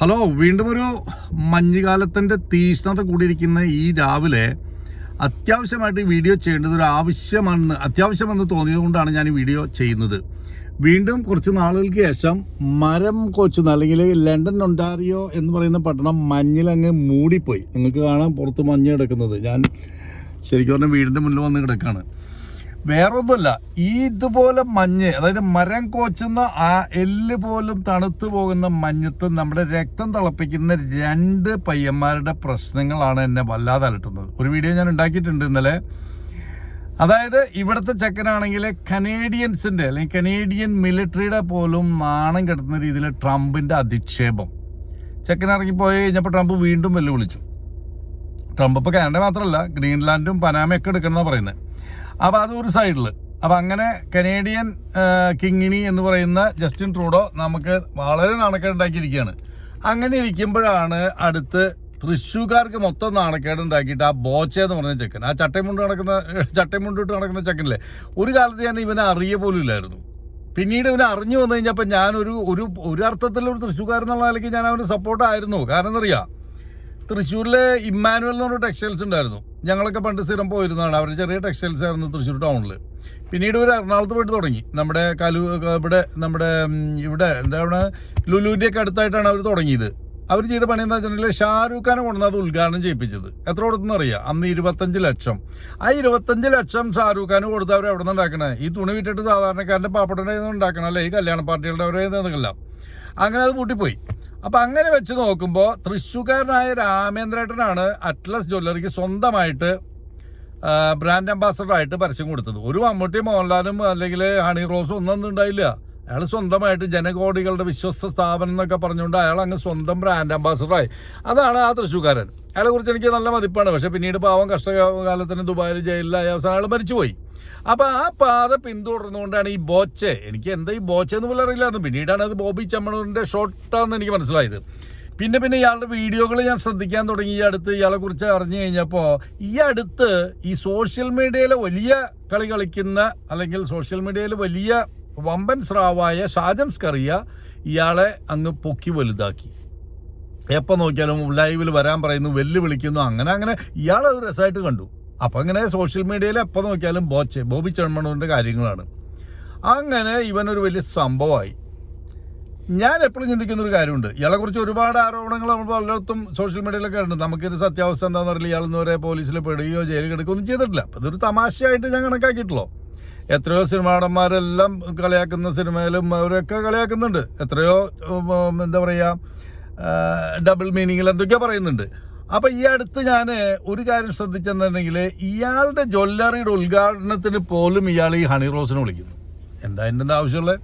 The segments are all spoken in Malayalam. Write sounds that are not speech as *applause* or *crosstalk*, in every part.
ഹലോ വീണ്ടും ഒരു മഞ്ഞുകാലത്തിന്റെ തീഷ്ണത കൂടിയിരിക്കുന്ന ഈ രാവിലെ അത്യാവശ്യമായിട്ട് വീഡിയോ ചെയ്യേണ്ടത് ഒരു ആവശ്യമാണ് അത്യാവശ്യമെന്ന് തോന്നിയതുകൊണ്ടാണ് ഞാൻ ഈ വീഡിയോ ചെയ്യുന്നത്. വീണ്ടും കുറച്ച് നാളുകൾക്ക് ശേഷം മരം കൊച്ചുന്ന അല്ലെങ്കിൽ ലണ്ടൻ ഒണ്ടാറിയോ എന്ന് പറയുന്ന പട്ടണം മഞ്ഞിലങ്ങ് മൂടിപ്പോയി. നിങ്ങൾക്ക് കാണാൻ പുറത്ത് മഞ്ഞ് കിടക്കുന്നത്. ഞാൻ ശരിക്കും പറഞ്ഞാൽ വീടിന്റെ മുന്നിൽ വന്ന് കിടക്കാണ്. വേറൊന്നുമല്ല ഈ ഇതുപോലെ മഞ്ഞ് അതായത് മരം കോച്ചുന്ന ആ എല്ല് പോലും തണുത്തു പോകുന്ന മഞ്ഞത്ത് നമ്മുടെ രക്തം തിളപ്പിക്കുന്ന രണ്ട് പയ്യന്മാരുടെ പ്രശ്നങ്ങളാണ് എന്നെ വല്ലാതെ അലട്ടുന്നത്. ഒരു വീഡിയോ ഞാൻ ഉണ്ടാക്കിയിട്ടുണ്ട് ഇന്നലെ. അതായത് ഇവിടുത്തെ ചെക്കനാണെങ്കിൽ കനേഡിയൻസിന്റെ അല്ലെങ്കിൽ കനേഡിയൻ മിലിറ്ററിയുടെ പോലും നാണം കെട്ടുന്ന രീതിയിൽ ട്രംപിന്റെ അധിക്ഷേപം. ചെക്കൻ ഇറങ്ങിപ്പോയി കഴിഞ്ഞപ്പോൾ ട്രംപ് വീണ്ടും വെല്ലുവിളിച്ചു. ട്രംപ് ഇപ്പോൾ കാനഡ മാത്രമല്ല ഗ്രീൻലാൻഡും പനാമയൊക്കെ എടുക്കണമെന്നാണ് പറയുന്നത്. അപ്പോൾ അത് ഒരു സൈഡിൽ അപ്പോൾ അങ്ങനെ കനേഡിയൻ കിങ്ങിണി എന്ന് പറയുന്ന ജസ്റ്റിൻ ട്രൂഡോ നമുക്ക് വളരെ നാണക്കേടുണ്ടാക്കിയിരിക്കുകയാണ്. അങ്ങനെ ഇരിക്കുമ്പോഴാണ് അടുത്ത് തൃശ്ശൂക്കാർക്ക് മൊത്തം നാണക്കേട് ഉണ്ടാക്കിയിട്ട് ആ ബോച്ച എന്ന് പറഞ്ഞ ചെക്കൻ. ആ ചട്ടമുണ്ട് നടക്കുന്ന ചട്ടമുണ്ടിട്ട് നടക്കുന്ന ചെക്കനില്ലേ? ഒരു കാലത്ത് ഞാൻ ഇവനെ അറിയ പോലും ഇല്ലായിരുന്നു. പിന്നീട് ഇവനെ അറിഞ്ഞു വന്നു കഴിഞ്ഞപ്പോൾ ഞാനൊരു ഒരു ഒരു അർത്ഥത്തിൽ ഒരു തൃശ്ശൂക്കാരൻ എന്നുള്ള നിലയ്ക്ക് ഞാൻ അവന് സപ്പോർട്ടായിരുന്നു കാരണം എന്നറിയാം തൃശ്ശൂരിലെ ഇമ്മാനുവൽ എന്ന് പറഞ്ഞ ടെക്സ്റ്റൈൽസ് ഉണ്ടായിരുന്നു. ഞങ്ങളൊക്കെ പണ്ട് സ്ഥിരം പോയിരുന്നതാണ്. അവർ ചെറിയ ടെക്സ്റ്റൈൽസ് ആയിരുന്നു തൃശ്ശൂർ ടൗണിൽ പിന്നീട് ഒരു എറണാകുളത്ത് പോയിട്ട് തുടങ്ങി. നമ്മുടെ കലു ഇവിടെ നമ്മുടെ ഇവിടെ എന്താണ് ലുലുവിന്റെയൊക്കെ അടുത്തായിട്ടാണ് അവർ തുടങ്ങിയത്. അവർ ചെയ്ത പണി എന്താ വെച്ചിട്ടുണ്ടെങ്കിൽ ഷാരൂഖ് ഖാനെ കൊണ്ടുവന്ന് അത് ഉദ്ഘാടനം ചെയ്യിപ്പിച്ചത്. എത്ര കൊടുത്തെന്ന് അറിയാം? അന്ന് ഇരുപത്തഞ്ച് ലക്ഷം. ആ ഇരുപത്തഞ്ച് ലക്ഷം ഷാരൂഖ് ഖാന് കൊടുത്ത് അവർ എവിടെ നിന്ന് ഉണ്ടാക്കണേ? ഈ തുണി വിട്ടിട്ട് സാധാരണക്കാരന്റെ പാപ്പട്ടന്റെ ഉണ്ടാക്കണം അല്ലേ? ഈ കല്യാണ പാർട്ടികളുടെ അവരെ അങ്ങനെ അത് പൂട്ടിപ്പോയി. അപ്പൊ അങ്ങനെ വെച്ച് നോക്കുമ്പോൾ തൃശ്ശൂക്കാരനായ രാമേന്ദ്രേട്ടനാണ് അറ്റ്ലസ് ജ്വല്ലറിക്ക് സ്വന്തമായിട്ട് ബ്രാൻഡ് അംബാസഡർ ആയിട്ട് പരസ്യം കൊടുത്തത്. ഒരു മമ്മൂട്ടി മോഹൻലാലും അല്ലെങ്കിൽ ഹണി റോസും ഒന്നും ഉണ്ടായില്ല. അയാൾ സ്വന്തമായിട്ട് ജനകോടികളുടെ വിശ്വസ്ത സ്ഥാപനം എന്നൊക്കെ പറഞ്ഞുകൊണ്ട് അയാൾ അങ്ങ് സ്വന്തം ബ്രാൻഡ് അംബാസഡറായി അതാണ് ആ തൃശ്ശൂക്കാരൻ അയാളെ കുറിച്ച് എനിക്ക് നല്ല മതിപ്പാണ്. പക്ഷെ പിന്നീട് പാവം കഷ്ടകാലത്തിന് ദുബായിൽ ജയിലിലായ അവസാനം അയാൾ മരിച്ചുപോയി. അപ്പൊ ആ പാത പിന്തുടർന്നുകൊണ്ടാണ് ഈ ബോച്ചെ എനിക്ക് എന്താ ഈ ബോച്ചെ എന്ന് പോലും അറിയില്ലായിരുന്നു. പിന്നീടാണ് അത് ബോബി ചമ്മണൂറിന്റെ ഷോട്ടാന്ന് എനിക്ക് മനസ്സിലായത്. പിന്നെ പിന്നെ ഇയാളുടെ വീഡിയോകൾ ഞാൻ ശ്രദ്ധിക്കാൻ തുടങ്ങി. ഈ അടുത്ത് ഇയാളെ കുറിച്ച് അറിഞ്ഞു കഴിഞ്ഞപ്പോൾ ഈ അടുത്ത് ഈ സോഷ്യൽ മീഡിയയിലെ വലിയ കളി കളിക്കുന്ന അല്ലെങ്കിൽ സോഷ്യൽ മീഡിയയിൽ വലിയ വമ്പൻ സ്രാവായ ഷാജൻ സ്കറിയ ഇയാളെ അങ്ങ് പൊക്കി വലുതാക്കി. എപ്പോൾ നോക്കിയാലും ലൈവിൽ വരാൻ പറയുന്നു വെല്ലുവിളിക്കുന്നു അങ്ങനെ അങ്ങനെ ഇയാളത് രസമായിട്ട് കണ്ടു. അപ്പം ഇങ്ങനെ സോഷ്യൽ മീഡിയയിൽ എപ്പോൾ നോക്കിയാലും ബോച്ച് ബോബി ചെമ്മണൂരിന്റെ കാര്യങ്ങളാണ്. അങ്ങനെ ഇവനൊരു വലിയ സംഭവമായി. ഞാൻ എപ്പോഴും ചിന്തിക്കുന്ന ഒരു കാര്യമുണ്ട്. ഇയാളെ കുറിച്ച് ഒരുപാട് ആരോപണങ്ങൾ നമ്മൾ പലയിടത്തും സോഷ്യൽ മീഡിയയിലൊക്കെ ഉണ്ട് നമുക്കൊരു സത്യാവസ്ഥ എന്താണെന്ന് അറിയില്ല. ഇയാൾ ഇന്നുവരെ പോലീസിൽ പെടുകയോ ജയിലിൽ കിടക്കുകയോ ഒന്നും ചെയ്തിട്ടില്ല. അപ്പം ഇതൊരു തമാശയായിട്ട് ഞാൻ കണക്കാക്കിയിട്ടുള്ളൂ. എത്രയോ സിനിമാടന്മാരെല്ലാം കളിയാക്കുന്ന സിനിമയിലും അവരൊക്കെ കളിയാക്കുന്നുണ്ട്. എത്രയോ എന്താ പറയുക ഡബിൾ മീനിങ്ങിൽ എന്തൊക്കെയോ പറയുന്നുണ്ട്. അപ്പൊ ഈ അടുത്ത് ഞാൻ ഒരു കാര്യം ശ്രദ്ധിച്ചെന്നുണ്ടെങ്കിൽ ഇയാളുടെ ജ്വല്ലറിയുടെ ഉദ്ഘാടനത്തിന് പോലും ഇയാൾ ഈ ഹണി റോസിനെ വിളിക്കുന്നു. എന്താ എന്റെ ആവശ്യമുള്ളത്?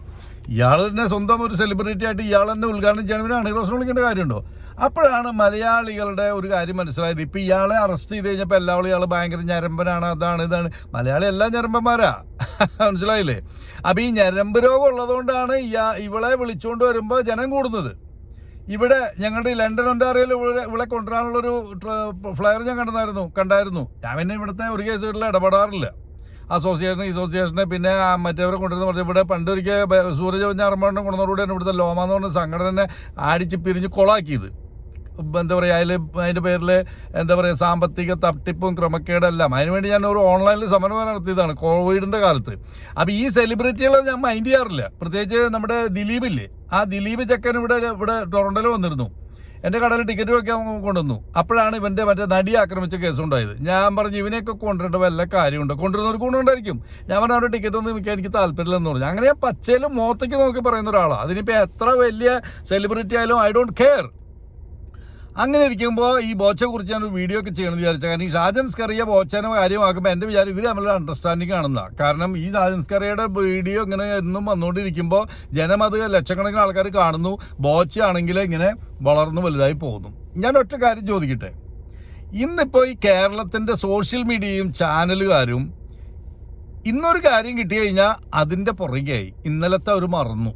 ഇയാൾ തന്നെ സ്വന്തം ഒരു സെലിബ്രിറ്റി ആയിട്ട് ഇയാൾ തന്നെ ഉദ്ഘാടനം ചെയ്യണമെങ്കിൽ ഹണി റോസിനെ വിളിക്കേണ്ട കാര്യമുണ്ടോ? അപ്പോഴാണ് മലയാളികളുടെ ഒരു കാര്യം മനസ്സിലായത്. ഇപ്പൊ ഇയാളെ അറസ്റ്റ് ചെയ്ത് കഴിഞ്ഞപ്പോൾ എല്ലാവരും ഇയാൾ ഭയങ്കര ഞരമ്പനാണ് അതാണ് ഇതാണ്. മലയാളി എല്ലാ ഞരമ്പന്മാരാ. *laughs* മനസ്സിലായില്ലേ? അപ്പൊ ഈ ഞരമ്പ് രോഗം ഉള്ളതുകൊണ്ടാണ് ഇയാ ഇവളെ വിളിച്ചുകൊണ്ട് വരുമ്പോൾ ജനം കൂടുന്നത്. ഇവിടെ ഞങ്ങളുടെ ലണ്ടൻ ഒണ്ടാറിയയിൽ ഇവിടെ ഇവിടെ കൊണ്ടുവരാനുള്ളൊരു ഫ്ലയർ ഞാൻ കണ്ടായിരുന്നു കണ്ടായിരുന്നു. ഞാൻ പിന്നെ ഇവിടുത്തെ ഒരു കേസുകളിൽ ഇടപെടാറില്ല. അസോസിയേഷൻ അസോസിയേഷനെ പിന്നെ മറ്റേവരെ കൊണ്ടുവരുന്ന പറഞ്ഞു ഇവിടെ പണ്ടൊരിക്കൽ സൂരജ് ഞാറമ്പാണ്ടം കൊണ്ടുവന്നതോടുകൂടിയാണ് ഇവിടുത്തെ ലോമ എന്ന് പറഞ്ഞ സംഘടന അടിച്ച് പിരിഞ്ഞ് കൊളാക്കിയത്. എന്താ പറയുക അതിൽ അതിന്റെ പേരിൽ എന്താ പറയുക സാമ്പത്തിക തട്ടിപ്പും ക്രമക്കേടെല്ലാം. അതിനുവേണ്ടി ഞാൻ ഒരു ഓൺലൈനിൽ സമരം നടത്തിയതാണ് കോവിഡിന്റെ കാലത്ത്. അപ്പോൾ ഈ സെലിബ്രിറ്റികളെ ഞാൻ മൈൻഡ് ചെയ്യാറില്ല. പ്രത്യേകിച്ച് നമ്മുടെ ദിലീപില്ലേ ആ ദിലീപ് ചക്കൻ ഇവിടെ ഇവിടെ ടൊറണ്ടോയിൽ വന്നിരുന്നു. എന്റെ കടയിൽ ടിക്കറ്റ് വെക്കാൻ കൊണ്ടുവന്നു. അപ്പോഴാണ് ഇവന്റെ മറ്റേ നടി ആക്രമിച്ച കേസ് ഉണ്ടായത് ഞാൻ പറഞ്ഞു ഇവനെയൊക്കെ കൊണ്ടുവരേണ്ട വല്ല കാര്യമുണ്ട്? കൊണ്ടുവരുന്നവർക്ക് കൊണ്ടുണ്ടായിരിക്കും ഞാൻ പറഞ്ഞു അവരുടെ ടിക്കറ്റ് ഒന്നും എനിക്ക് എനിക്ക് താല്പര്യമില്ലെന്ന് പറഞ്ഞു. അങ്ങനെ പച്ചയിലും മോത്തയ്ക്ക് നോക്കി പറയുന്ന ഒരാളാണ് അതിനിപ്പോൾ എത്ര വലിയ സെലിബ്രിറ്റി ആയാലും ഐ ഡോണ്ട് കെയർ അങ്ങനെ ഇരിക്കുമ്പോൾ ഈ ബോച്ചയെ കുറിച്ച് ഞാനൊരു വീഡിയോ ഒക്കെ ചെയ്യണമെന്ന് വിചാരിച്ച. കാരണം ഈ ഷാജൻ സ്കറിയ ബോച്ചനെ കാര്യമാക്കുമ്പോൾ എന്റെ വിചാരം ഇവർ തമ്മിലുള്ള അണ്ടർസ്റ്റാൻഡിങ് ആണെന്നാണ് കാരണം ഈ ഷാജൻസ്കറിയുടെ വീഡിയോ ഇങ്ങനെ എന്നും വന്നുകൊണ്ടിരിക്കുമ്പോൾ ജനം അത് ലക്ഷക്കണക്കിന് ആൾക്കാർ കാണുന്നു. ബോച്ചയാണെങ്കിൽ ഇങ്ങനെ വളർന്നു വലുതായി പോകുന്നു. ഞാൻ ഒറ്റ കാര്യം ചോദിക്കട്ടെ. ഇന്നിപ്പോൾ ഈ കേരളത്തിന്റെ സോഷ്യൽ മീഡിയയും ചാനലുകാരും ഇന്നൊരു കാര്യം കിട്ടി കഴിഞ്ഞാൽ അതിന്റെ പുറകെയായി. ഇന്നലത്തെ അവർ മറന്നു.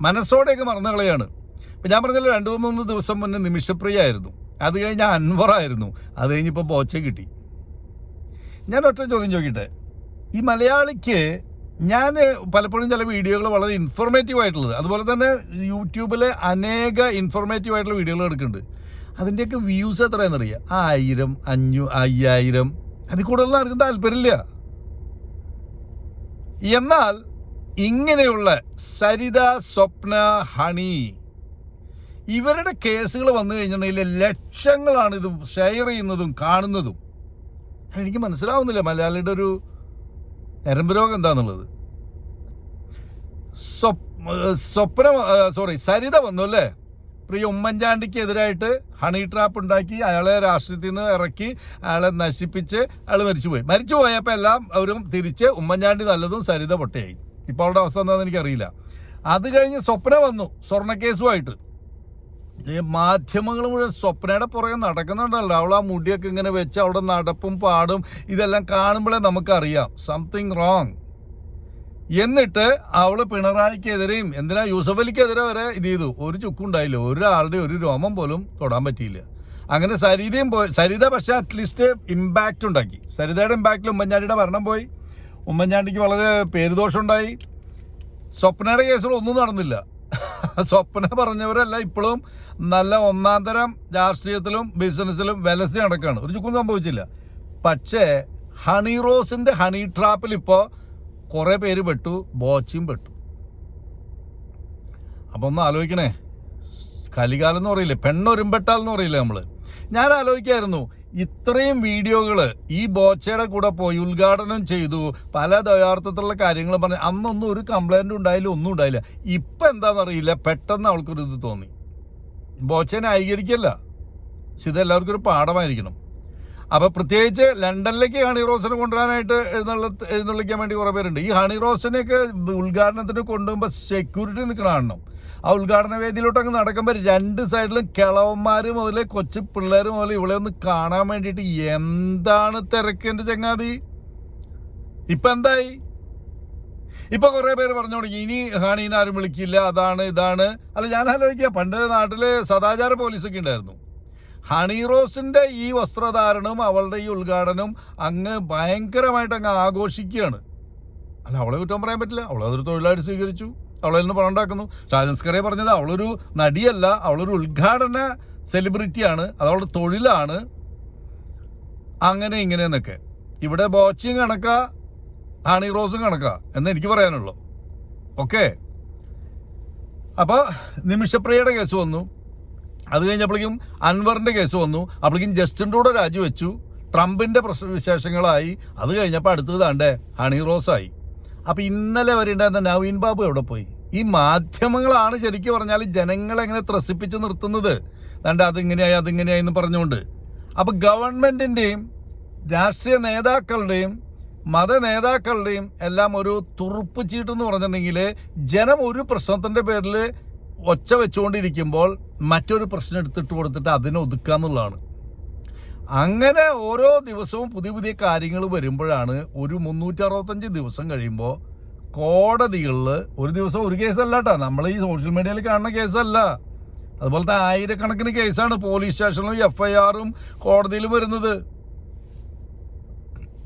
മനസ്സോടെയൊക്കെ മറന്നു കളയാണ് ഇപ്പം ഞാൻ പറഞ്ഞല്ലോ രണ്ട് മൂന്ന് ദിവസം മുന്നേ നിമിഷപ്രിയ ആയിരുന്നു അത് കഴിഞ്ഞ് അൻവറായിരുന്നു അത് കഴിഞ്ഞിപ്പോൾ ബോച്ച കിട്ടി. ഞാൻ ഒറ്റ ചോദ്യം ചോദിക്കട്ടെ? ഈ മലയാളിക്ക് ഞാൻ പലപ്പോഴും ചില വീഡിയോകൾ വളരെ ഇൻഫോർമേറ്റീവ് ആയിട്ടുള്ളത്. അതുപോലെ തന്നെ യൂട്യൂബിലെ അനേക ഇൻഫോർമേറ്റീവ് ആയിട്ടുള്ള വീഡിയോകൾ എടുക്കുന്നുണ്ട്. അതിന്റെയൊക്കെ വ്യൂസ് എത്രയാണെന്നറിയാം? ആയിരം അഞ്ഞൂ അയ്യായിരം. അതിൽ കൂടുതലൊന്നും ആർക്കും താല്പര്യമില്ല. എന്നാൽ ഇങ്ങനെയുള്ള സരിത സ്വപ്ന ഹണി ഇവരുടെ കേസുകൾ വന്നു കഴിഞ്ഞിട്ടുണ്ടെങ്കിൽ ലക്ഷങ്ങളാണ് ഇത് ഷെയർ ചെയ്യുന്നതും കാണുന്നതും. എനിക്ക് മനസ്സിലാവുന്നില്ല മലയാളിയുടെ ഒരു നരമ്പ് രോഗം എന്താന്നുള്ളത്. സ്വപ്ന സോറി സരിത വന്നു അല്ലേ? പ്രിയ ഉമ്മൻചാണ്ടിക്ക് എതിരായിട്ട് ഹണി ട്രാപ്പ് ഉണ്ടാക്കി അയാളെ രാഷ്ട്രീയത്തിൽ നിന്ന് ഇറക്കി അയാളെ നശിപ്പിച്ച് അയാൾ മരിച്ചുപോയി. മരിച്ചു പോയപ്പോൾ എല്ലാം അവരും തിരിച്ച് ഉമ്മൻചാണ്ടി നല്ലതും സരിത പൊട്ടയായി. ഇപ്പോൾ അവളുടെ അവസ്ഥ എന്താണെന്ന് എനിക്കറിയില്ല. അത് കഴിഞ്ഞ് സ്വപ്ന വന്നു സ്വർണക്കേസുമായിട്ട്. ഈ മാധ്യമങ്ങൾ മുഴുവൻ സ്വപ്നയുടെ പുറകെ നടക്കുന്നുണ്ടല്ലോ. അവൾ ആ മുടിയൊക്കെ ഇങ്ങനെ വെച്ച് അവിടെ നടപ്പും പാടും ഇതെല്ലാം കാണുമ്പോഴേ നമുക്കറിയാം. സംതിങ് റോങ് എന്നിട്ട് അവൾ പിണറായിക്കെതിരെയും എന്തിനാ യൂസഫ് അലിക്കെതിരെ വരെ ഇത് ചെയ്തു? ഒരു ചുക്കുണ്ടായില്ല ഒരാളുടെ ഒരു രോമം പോലും തൊടാൻ പറ്റിയില്ല. അങ്ങനെ സരിതയും പോയി. സരിത പക്ഷേ അറ്റ്ലീസ്റ്റ് ഇമ്പാക്റ്റ് ഉണ്ടാക്കി. സരിതയുടെ ഇമ്പാക്റ്റിൽ ഉമ്മൻചാണ്ടിയുടെ ഭരണം പോയി. ഉമ്മൻചാണ്ടിക്ക് വളരെ പേരുദോഷമുണ്ടായി. സ്വപ്നയുടെ കേസുകളൊന്നും നടന്നില്ല. *laughs* സ്വപ്ന പറഞ്ഞവരല്ല ഇപ്പോഴും നല്ല ഒന്നാം തരം രാഷ്ട്രീയത്തിലും ബിസിനസ്സിലും വിലസി നടക്കുകയാണ് ഒരു ചുക്കും സംഭവിച്ചില്ല. പക്ഷേ ഹണി റോസിന്റെ ഹണി ട്രാപ്പിൽ ഇപ്പോൾ കുറേ പേര് പെട്ടു ബോച്ചിയും പെട്ടു. അപ്പോൾ ഒന്ന് ആലോചിക്കണേ. കലികാലം എന്ന് പറയില്ലേ പെണ്ണൊരുമ്പെട്ടാൽ എന്ന് പറയില്ലേ നമ്മൾ ഞാൻ ആലോചിക്കായിരുന്നു ഇത്രയും വീഡിയോകൾ ഈ ബോച്ചയുടെ കൂടെ പോയി ഉദ്ഘാടനം ചെയ്തു പല ദയാർത്ഥത്തിലുള്ള കാര്യങ്ങൾ പറഞ്ഞു അന്നൊന്നും ഒരു കംപ്ലൈന്റും ഉണ്ടായില്ല ഒന്നും ഉണ്ടായില്ല. ഇപ്പം എന്താണെന്നറിയില്ല പെട്ടെന്ന് അവൾക്കൊരു ഇത് തോന്നി. ബോച്ചേനെ ന്യായീകരിക്കല്ല. പക്ഷെ ഇതെല്ലാവർക്കും ഒരു പാഠമായിരിക്കണം. അപ്പോൾ പ്രത്യേകിച്ച് ലണ്ടനിലേക്ക് ഹണി റോസിനെ കൊണ്ടുവരാനായിട്ട് എഴുന്നള്ള എഴുന്നള്ളിക്കാൻ വേണ്ടി കുറേ പേരുണ്ട്. ഈ ഹണി റോസിനെയൊക്കെ ഉദ്ഘാടനത്തിന് കൊണ്ടുപോകുമ്പോൾ സെക്യൂരിറ്റി നിൽക്കണ കാണണം. ആ ഉദ്ഘാടന വേദിയിലോട്ടൊക്കെ നടക്കുമ്പോൾ രണ്ട് സൈഡിലും കിളവന്മാർ മുതൽ കൊച്ചു പിള്ളേർ മുതൽ ഇവിടെ ഒന്ന് കാണാൻ വേണ്ടിയിട്ട് എന്താണ് തിരക്ക് എന്റെ ചങ്ങാതി? ഇപ്പം എന്തായി? ഇപ്പൊ കുറെ പേര് പറഞ്ഞു തുടങ്ങി ഇനി ഹാനീനാരും വിളിക്കില്ല അതാണ് ഇതാണ്. അല്ല ഞാൻ ആലോചിക്കുക പണ്ട് നാട്ടിൽ സദാചാര പോലീസൊക്കെ ഉണ്ടായിരുന്നു. ഹണി റോസിന്റെ ഈ വസ്ത്രധാരണവും അവളുടെ ഈ ഉദ്ഘാടനം അങ്ങ് ഭയങ്കരമായിട്ട് അങ്ങ് ആഘോഷിക്കുകയാണ്. അല്ല അവളെ കുറ്റം പറയാൻ പറ്റില്ല. അവളെ അതൊരു തൊഴിലായിട്ട് സ്വീകരിച്ചു. അവളെ നിന്ന് പണം ഉണ്ടാക്കുന്നു. ഷാജൻസ്കറെ പറഞ്ഞത് അവളൊരു നടിയല്ല അവളൊരു ഉദ്ഘാടന സെലിബ്രിറ്റിയാണ് അത് അവളുടെ തൊഴിലാണ്. അങ്ങനെ ഇങ്ങനെ എന്നൊക്കെ ഇവിടെ ബോച്ചിങ് കണക്ക ഹണി റോസും കണക്കാ എന്ന് എനിക്ക് പറയാനുള്ളൂ. ഓക്കെ? അപ്പോൾ നിമിഷപ്രിയയുടെ കേസ് വന്നു. അത് കഴിഞ്ഞപ്പോഴേക്കും അൻവറിന്റെ കേസ് വന്നു. അപ്പോഴേക്കും ജസ്റ്റിന്റെ രാജിവെച്ചു. ട്രംപിന്റെ പ്രസ വിശേഷങ്ങളായി. അത് കഴിഞ്ഞപ്പോൾ അടുത്തത് താണ്ടേ ഹണി റോസായി. അപ്പോൾ ഇന്നലെ വരെ ഉണ്ടായിരുന്ന നവീൻ ബാബു എവിടെ പോയി? ഈ മാധ്യമങ്ങളാണ് ശരിക്കും പറഞ്ഞാൽ ജനങ്ങളെ എങ്ങനെ ത്രസിപ്പിച്ച് നിർത്തുന്നത്? ദാണ്ട് അതിങ്ങനെയായി അതിങ്ങനെയായി എന്ന് പറഞ്ഞുകൊണ്ട്. അപ്പോൾ ഗവൺമെന്റിന്റെയും രാഷ്ട്രീയ നേതാക്കളുടെയും മത നേതാക്കളുടെയും എല്ലാം ഒരു തുറുപ്പ് ചീട്ടെന്ന് പറഞ്ഞിട്ടുണ്ടെങ്കിൽ ജനം ഒരു പ്രശ്നത്തിന്റെ പേരിൽ ഒച്ച വെച്ചുകൊണ്ടിരിക്കുമ്പോൾ മറ്റൊരു പ്രശ്നം എടുത്തിട്ട് കൊടുത്തിട്ട് അതിനെ ഒതുക്കുക എന്നുള്ളതാണ്. അങ്ങനെ ഓരോ ദിവസവും പുതിയ പുതിയ കാര്യങ്ങൾ വരുമ്പോഴാണ് ഒരു മുന്നൂറ്റി അറുപത്തഞ്ച് ദിവസം കഴിയുമ്പോൾ കോടതികളിൽ ഒരു ദിവസം ഒരു കേസല്ല കേട്ടോ നമ്മൾ ഈ സോഷ്യൽ മീഡിയയിൽ കാണുന്ന കേസല്ല. അതുപോലത്തെ ആയിരക്കണക്കിന് കേസാണ് പോലീസ് സ്റ്റേഷനിലും എഫ് ഐ ആറും കോടതിയിലും വരുന്നത്.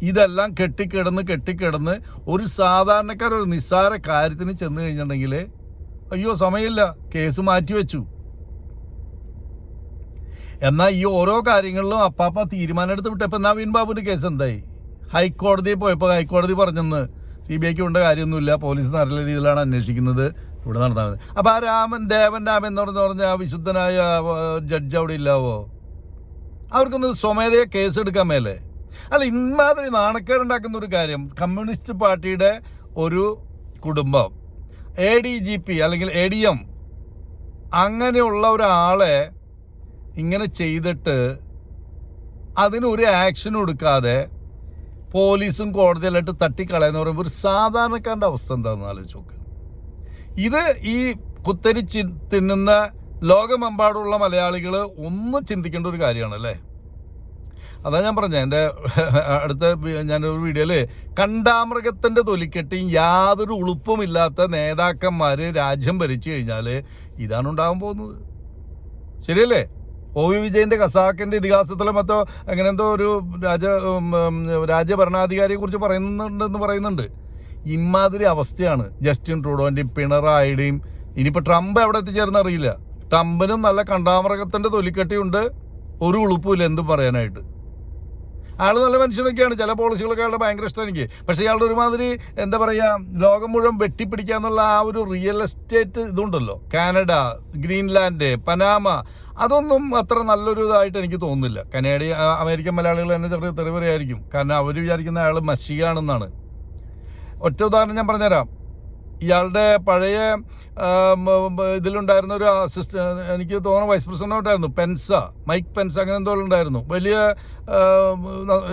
ഇതെല്ലാം കെട്ടിക്കിടന്ന് കെട്ടിക്കിടന്ന് ഒരു സാധാരണക്കാർ ഒരു നിസ്സാര കാര്യത്തിന് ചെന്ന് കഴിഞ്ഞിട്ടുണ്ടെങ്കിൽ അയ്യോ സമയമില്ല. കേസ് മാറ്റിവെച്ചു എന്നാൽ ഈ ഓരോ കാര്യങ്ങളിലും അപ്പാപ്പ തീരുമാനം എടുത്ത് വിട്ടപ്പോൾ നവീൻ ബാബുവിന്റെ കേസ് എന്തായി? ഹൈക്കോടതിയിൽ പോയപ്പോൾ ഹൈക്കോടതി പറഞ്ഞെന്ന് സി ബി ഐക്ക് കൊണ്ട കാര്യമൊന്നുമില്ല. പോലീസ് നല്ല രീതിയിലാണ് അന്വേഷിക്കുന്നത്. ഇവിടെ നടന്നാൽ മതി. അപ്പോൾ ആ രാമൻ ദേവൻ രാമൻ എന്ന് പറഞ്ഞു പറഞ്ഞ ആ വിശുദ്ധനായ ജഡ്ജ് അവിടെ ഇല്ലാവോ? അവർക്കൊന്ന് സ്വമേധയെ കേസ് എടുക്കാൻ മേലേ. അല്ല ഇമാതിരി നാണക്കേടുണ്ടാക്കുന്ന ഒരു കാര്യം. കമ്മ്യൂണിസ്റ്റ് പാർട്ടിയുടെ ഒരു കുടുംബം എ ഡി ജി പി അല്ലെങ്കിൽ എ ഡി എം അങ്ങനെയുള്ള ഒരാളെ ഇങ്ങനെ ചെയ്തിട്ട് അതിനൊരു ആക്ഷനും എടുക്കാതെ പോലീസും കോടതിയിലായിട്ട് തട്ടിക്കളയെന്ന് പറയുമ്പോൾ ഒരു സാധാരണക്കാരന്റെ അവസ്ഥ എന്താണെന്ന് ആലോചിച്ച് നോക്ക്. ഇത് ഈ കുത്തരി തിന്നുന്ന ലോകമെമ്പാടുള്ള മലയാളികൾ ഒന്ന് ചിന്തിക്കേണ്ട ഒരു കാര്യമാണ് അല്ലേ അതാ ഞാൻ പറഞ്ഞത് എന്റെ *laughs* അടുത്ത ഞാനൊരു വീഡിയോയിൽ കണ്ടാമൃഗത്തിന്റെ തൊലിക്കെട്ടി യാതൊരു ഉളുപ്പുമില്ലാത്ത നേതാക്കന്മാർ രാജ്യം ഭരിച്ചു കഴിഞ്ഞാൽ ഇതാണ് ഉണ്ടാകാൻ പോകുന്നത്. ശരിയല്ലേ? ഒ വി വിജയന്റെ ഖസാക്കിന്റെ ഇതിഹാസത്തിലെ മറ്റോ അങ്ങനെ എന്തോ ഒരു രാജ രാജ്യഭരണാധികാരിയെ കുറിച്ച് പറയുന്നുണ്ടെന്ന് പറയുന്നുണ്ട്. ഇമാതിരി അവസ്ഥയാണ് ജസ്റ്റിൻ ട്രൂഡോന്റെയും പിണറായിയുടെയും ഇനിയിപ്പോൾ ട്രംപ് എവിടെ എത്തിച്ചേർന്ന് അറിയില്ല. ട്രംപിനും നല്ല കണ്ടാമൃഗത്തിന്റെ തൊലിക്കെട്ടിയുണ്ട്. ഒരു ഉളുപ്പുമില്ല എന്തും പറയാനായിട്ട്. ആൾ നല്ല മനുഷ്യനൊക്കെയാണ്. ചില പോളിസികളൊക്കെ അയാളുടെ ഭയങ്കര ഇഷ്ടം എനിക്ക്. പക്ഷേ ഇയാളുടെ ഒരുമാതിരി എന്താ പറയുക ലോകം മുഴുവൻ വെട്ടിപ്പിടിക്കുക എന്നുള്ള ആ ഒരു റിയൽ എസ്റ്റേറ്റ് ഇതുണ്ടല്ലോ. കാനഡ ഗ്രീൻലാൻഡ് പനാമ അതൊന്നും അത്ര നല്ലൊരു ഇതായിട്ട് എനിക്ക് തോന്നുന്നില്ല. കനേഡിയ അമേരിക്കൻ മലയാളികൾ തന്നെ ചെറിയ തെറിവറിയായിരിക്കും കാരണം അവർ വിചാരിക്കുന്ന അയാൾ മഷിയാണെന്നാണ്. ഒറ്റ ഉദാഹരണം ഞാൻ പറഞ്ഞുതരാം. ഇയാളുടെ പഴയ ഇതിലുണ്ടായിരുന്ന ഒരു അസിസ്റ്റ് എനിക്ക് തോന്നുന്നു വൈസ് പ്രസിഡന്റ് ഉണ്ടായിരുന്നു പെൻസ മൈക്ക് പെൻസ അങ്ങനെ എന്തോ ഉണ്ടായിരുന്നു വലിയ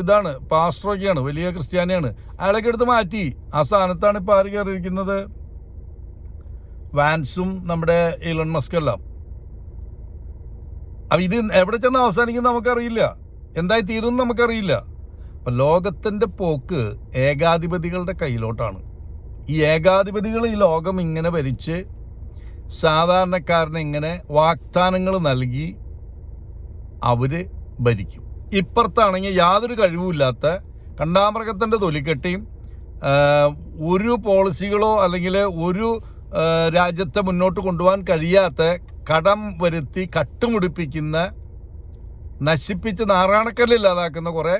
ഇതാണ് പാസ്റ്ററൊക്കെയാണ് വലിയ ക്രിസ്ത്യാനിയാണ്. അയാളൊക്കെ എടുത്ത് മാറ്റി. ആ സ്ഥാനത്താണ് ഇപ്പോൾ ആര് കയറിയിരിക്കുന്നത്? വാൻസും നമ്മുടെ ഇലൺ മസ്കെല്ലാം അപ്പം ഇത് എവിടെ ചെന്ന് അവസാനിക്കും നമുക്കറിയില്ല. എന്തായി തീരും നമുക്കറിയില്ല. അപ്പം ലോകത്തിന്റെ പോക്ക് ഏകാധിപതികളുടെ കയ്യിലോട്ടാണ്. ഈ ഏകാധിപതികൾ ഈ ലോകം ഇങ്ങനെ ഭരിച്ച് സാധാരണക്കാരന് ഇങ്ങനെ വാഗ്ദാനങ്ങൾ നൽകി അവർ ഭരിക്കും. ഇപ്പുറത്താണെങ്കിൽ യാതൊരു കഴിവുമില്ലാത്ത കണ്ടാമൃഗത്തിന്റെ തൊലിക്കെട്ടിയും ഒരു പോളിസികളോ അല്ലെങ്കിൽ ഒരു രാജ്യത്തെ മുന്നോട്ട് കൊണ്ടുപോകാൻ കഴിയാത്ത കടം വരുത്തി കട്ടുമുടിപ്പിക്കുന്ന നശിപ്പിച്ച് നാറാണക്കല്ലില്ലാതാക്കുന്ന കുറേ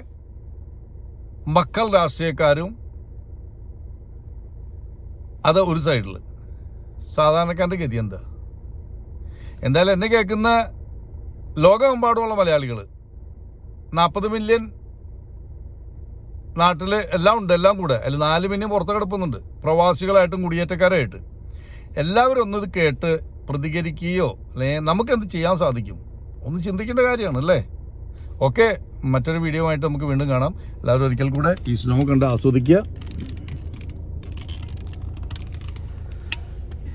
മക്കൾ രാഷ്ട്രീയക്കാരും അത് ഒരു സൈഡിൽ സാധാരണക്കാരന്റെ ഗതി എന്താ? എന്തായാലും എന്നെ കേൾക്കുന്ന ലോകമെമ്പാടുമുള്ള മലയാളികൾ നാൽപ്പത് മില്യൺ നാട്ടിൽ എല്ലാം ഉണ്ട് എല്ലാം കൂടെ. അതിൽ നാല് മില്യൺ പുറത്ത് കിടപ്പുന്നുണ്ട്. പ്രവാസികളായിട്ടും കുടിയേറ്റക്കാരായിട്ട്. എല്ലാവരും ഒന്നത് കേട്ട് പ്രതികരിക്കുകയോ അല്ലെ നമുക്ക് എന്ത് ചെയ്യാൻ സാധിക്കും? ഒന്ന് ചിന്തിക്കേണ്ട കാര്യമാണ് അല്ലേ? ഓക്കെ മറ്റൊരു വീഡിയോ ആയിട്ട് നമുക്ക് വീണ്ടും കാണാം. എല്ലാവരും ഒരിക്കൽ കൂടെ ഈ സ്നോ കണ്ട് ആസ്വദിക്കുക.